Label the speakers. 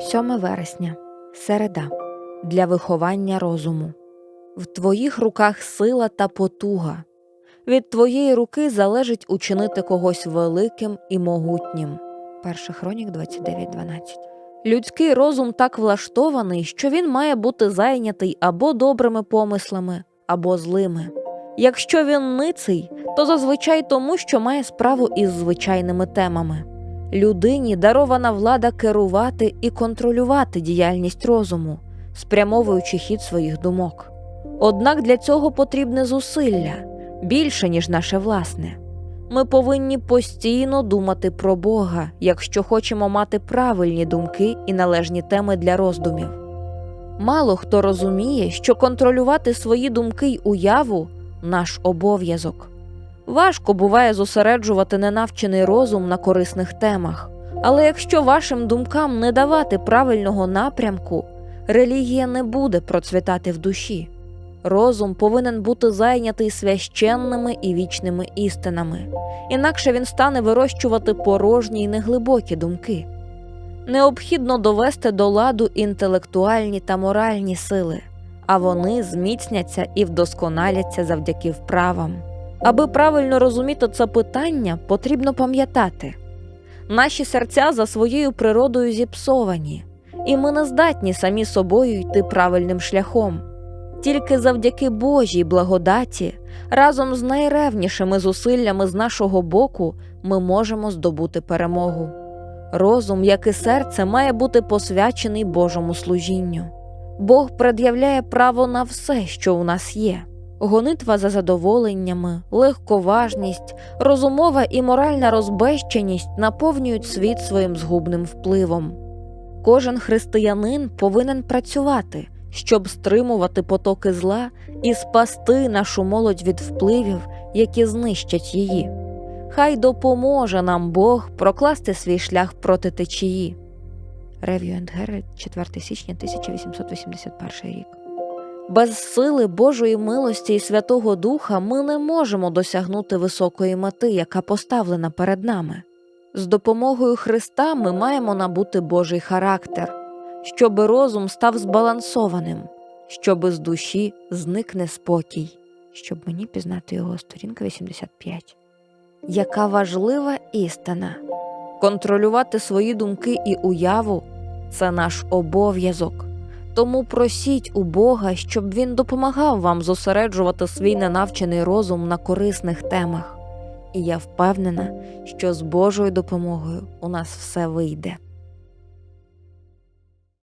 Speaker 1: 7 вересня. Середа. Для виховання розуму. В твоїх руках сила та потуга. Від твоєї руки залежить учинити когось великим і могутнім. 1 Хронік 29.12. Людський розум так влаштований, що він має бути зайнятий або добрими помислами, або злими. Якщо він ниций, то зазвичай тому, що має справу із звичайними темами. Людині дарована влада керувати і контролювати діяльність розуму, спрямовуючи хід своїх думок. Однак для цього потрібне зусилля більше, ніж наше власне. Ми повинні постійно думати про Бога, якщо хочемо мати правильні думки і належні теми для роздумів. Мало хто розуміє, що контролювати свої думки й уяву наш обов'язок. Важко буває зосереджувати ненавчений розум на корисних темах, але якщо вашим думкам не давати правильного напрямку, релігія не буде процвітати в душі. Розум повинен бути зайнятий священними і вічними істинами, інакше він стане вирощувати порожні й неглибокі думки. Необхідно довести до ладу інтелектуальні та моральні сили, а вони зміцняться і вдосконаляться завдяки вправам. Аби правильно розуміти це питання, потрібно пам'ятати наші серця за своєю природою зіпсовані, і ми не здатні самі собою йти правильним шляхом. Тільки завдяки Божій благодаті, разом з найревнішими зусиллями з нашого боку, ми можемо здобути перемогу. Розум, як і серце, має бути посвячений Божому служінню. Бог пред'являє право на все, що у нас є. Гонитва за задоволеннями, легковажність, розумова і моральна розбещеність наповнюють світ своїм згубним впливом. Кожен християнин повинен працювати, щоб стримувати потоки зла і спасти нашу молодь від впливів, які знищать її. Хай допоможе нам Бог прокласти свій шлях проти течії. Review and 4 січня 1881 рік. Без сили Божої милості і Святого Духа ми не можемо досягнути високої мети, яка поставлена перед нами. З допомогою Христа ми маємо набути Божий характер, щоби розум став збалансованим, щоби з душі зникне спокій, щоб мені пізнати його сторінка 85. Яка важлива істина! Контролювати свої думки і уяву це наш обов'язок. Тому просіть у Бога, щоб він допомагав вам зосереджувати свій ненавчений розум на корисних темах. І я впевнена, що з Божою допомогою у нас все вийде.